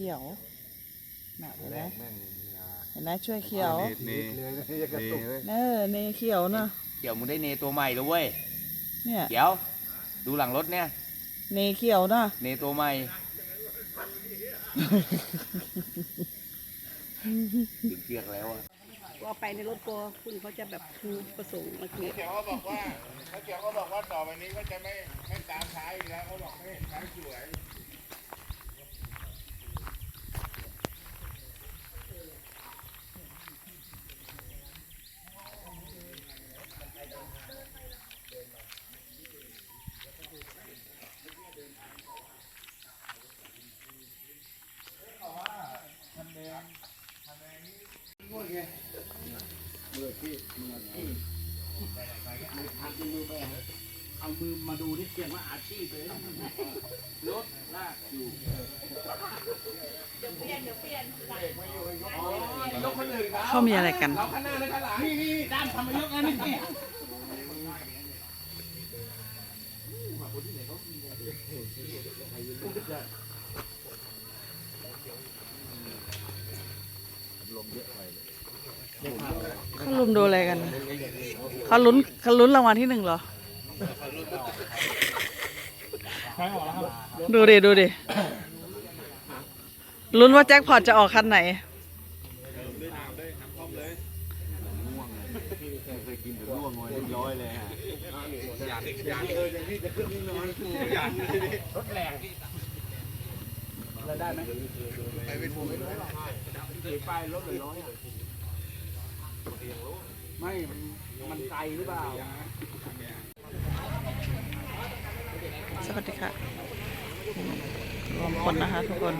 วยเขียวน่ะเห็นไหมแม่งเห็นไหมช่วยเขียวเนเนเลยนะเนยังกระตุกเว้ยเออเนเขียวเนอะเดี๋ยวมึงได้เนตัวใหม่แล้วเว้ยเนี่ยเดี๋ยว ดูหลังรถเนี่ย เนเขียวเนอะเนตัวใหม่ถึงเชือกแล้วอะว่าไปในรถกลัวคุณเขาจะแบบคือประสงค์มาคือเขียวเขาบอกว่าเขาเขียวเขาบอกว่าต่อไปนี้ก็จะไม่ไม่ตามท้ายอีกแล้วเขาบอกไม่เห็นท้ายสวย เอามือมาดูนี่ เขียนว่าอาชีพเลยรถลากอยู่เดี๋ยวเปลี่ยนเดี๋ยวเปลี่ยนยกคนอื่นครับเขามีอะไรกัน เราข้างหน้าและข้างหลังนี่นี่ด้านทำมายกนะนี่เขาลุมดูอะไรกัน เขาลุ้นเขาลุ้นรางวัลที่หนึ่งเหรอ ดูดิ ดูดิ ลุ้นว่าแจ็คพอตจะออกคันไหนเคยกินถึงร่วงงอยเรียบร้อยเลยฮะไม่ มันไกลหรือเปล่า ส วัสดีค่ะรวมคนนะคะทุกคน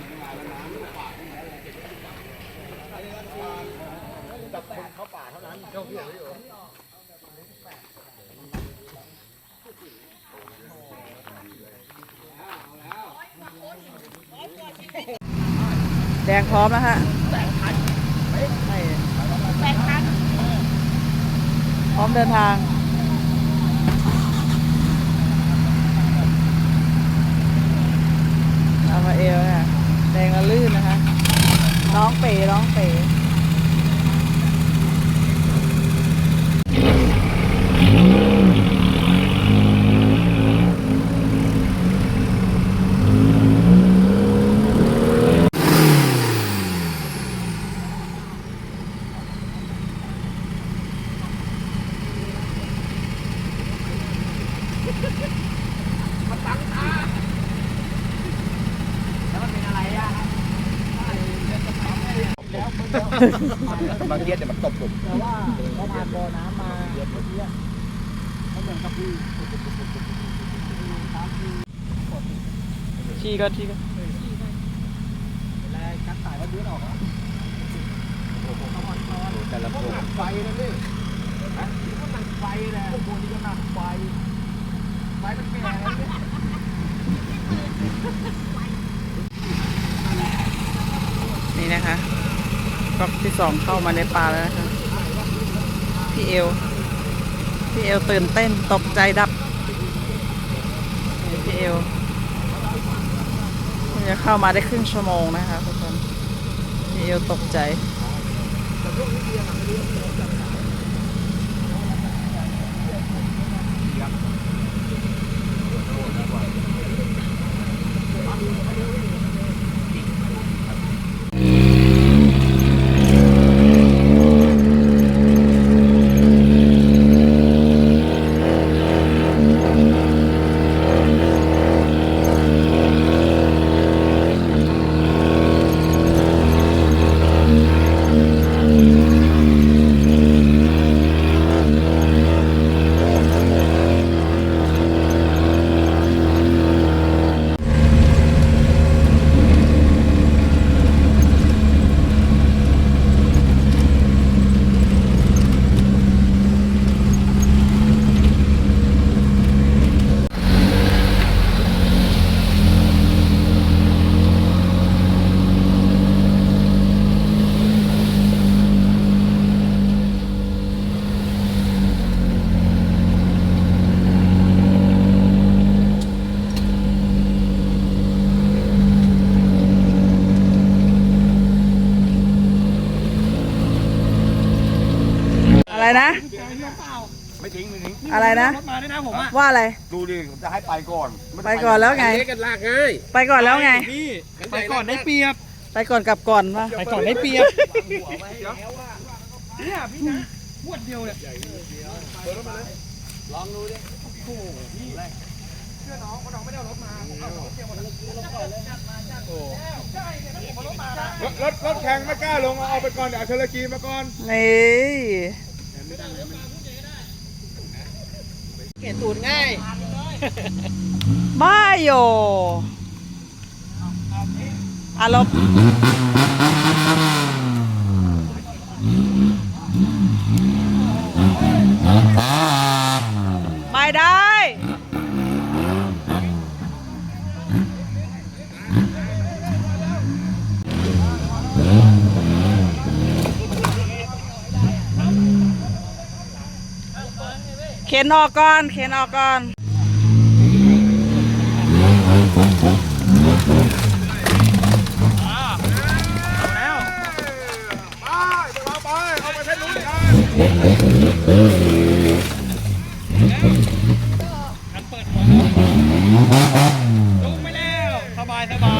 แดงพร้อมแล้วฮะแปดคันแปดคันพร้อมเดินทาง เอามาเอวค่ะแดงละลื่นนะคะ น้องเป๋ น้องเป๋ บางเทียเดี๋ยวมันตบผมชี้ก็ชี้ก็แต่ละคนไฟนะนี่ฮะก็หนักไฟแหละพวกนี้ก็หนักไฟไฟมันแก่แล้วเนี่ยนี่นะคะ ก็ที่สองเข้ามาในป่าแล้วนะคะ พี่เอล พี่เอลตื่นเต้นตกใจดับ พี่เอลจะเข้ามาได้ครึ่งชั่วโมงนะคะทุกคน พี่เอลตกใจ นะ รถมาด้วยนะผมอะว่าอะไร ดูดิผมจะให้ไปก่อนม่ไปก่อนแล้วไง เล็กกันลากง่ายไปก่อนแล้วไงพี่ไปก่อนได้เปรียบ ไปก่อนกลับก่อนวะไปก่อนได้เปรียบเนี่ยพี่นะบวดเดียวเนี่ยรถรถรถแข่งไม่กล้าลงเอาเอาไปก่อนเดี๋ยวเอาเทอร์กีมาก่อน นี่ เห็นตู ดง่ายบ้าโยอารมณ์ ข็นออกก่อน เข็นออกก่อนไปเอาไปเอาไปเพชรลุ้นกันลงไปแล้วสบายสบาย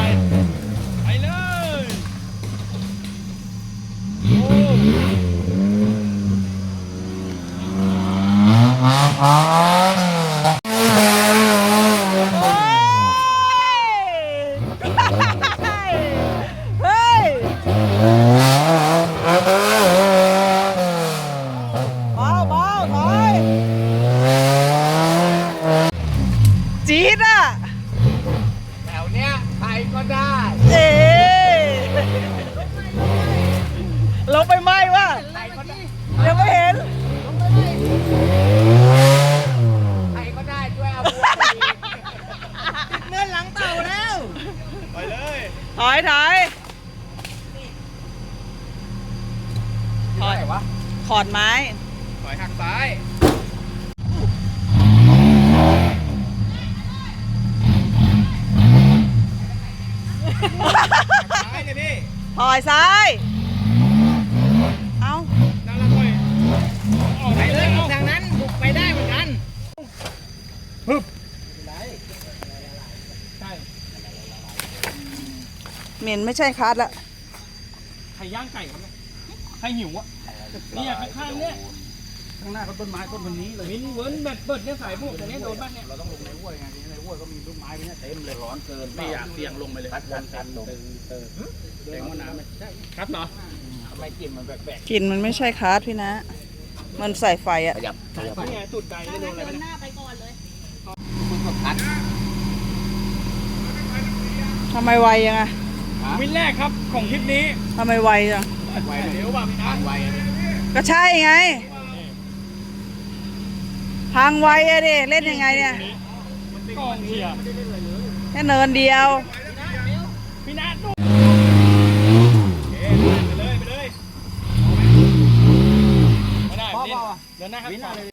อนไม้ ถอยหักซ้าย ซ้ายเลยพี่ถอยซ้าย เอานั่นละค่อยออกไปเลยออกทางนั้นบุกไปได้เหมือนกันเหม็นไม่ใช่คัสละ ใครย่างไก่ครับเนี่ยใครหิวอะ เนี่ยข้างๆเนี่ยข้างหน้าเขาต้นไม้ต้นคนนี้เลยมินเวิร์นแบบเปิดเนี่ยสายพวกแต่เนี้ยโดนบ้านเนี่ยเราต้องลงในห้วยไงในห้วยก็มีต้นไม้เนี่ยเต็มเลยร้อนเกินไม่อยากเสี่ยงลงไปเลยคัดกันกันลงเออแสดงว่าน้ำไม่ใช่ครับเหรอทำไมกลิ่นมันแปลกกลิ่นมันไม่ใช่คัสพี่นะ มันใส่ไฟอะๆสายไฟไงจุดไกลไม่โดนอะไรนะทำไมไวยังอะวินแรกครับของทริปนี้ทำไมไวจัง ไวเดี๋ยวว่าพี่นะไวก็ใช่ไง พังไวอะดิเล่นยังไงเนี่ยกองเชียร์แค่เนินเดียวพี่นัทดูไปเลยไปเลยไม่ได้เดินหน้าครับ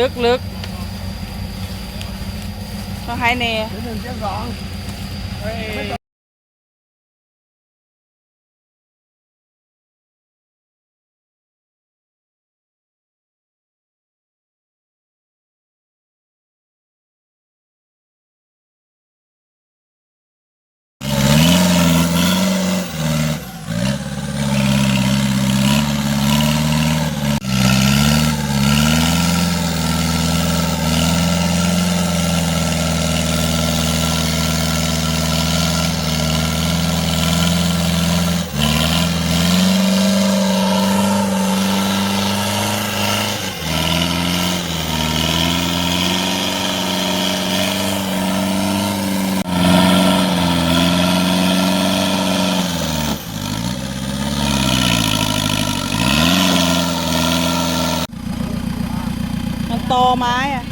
ลึกลึกต้องให้เน หนึ่งเจ้าสอง มัน ตอไม้อะ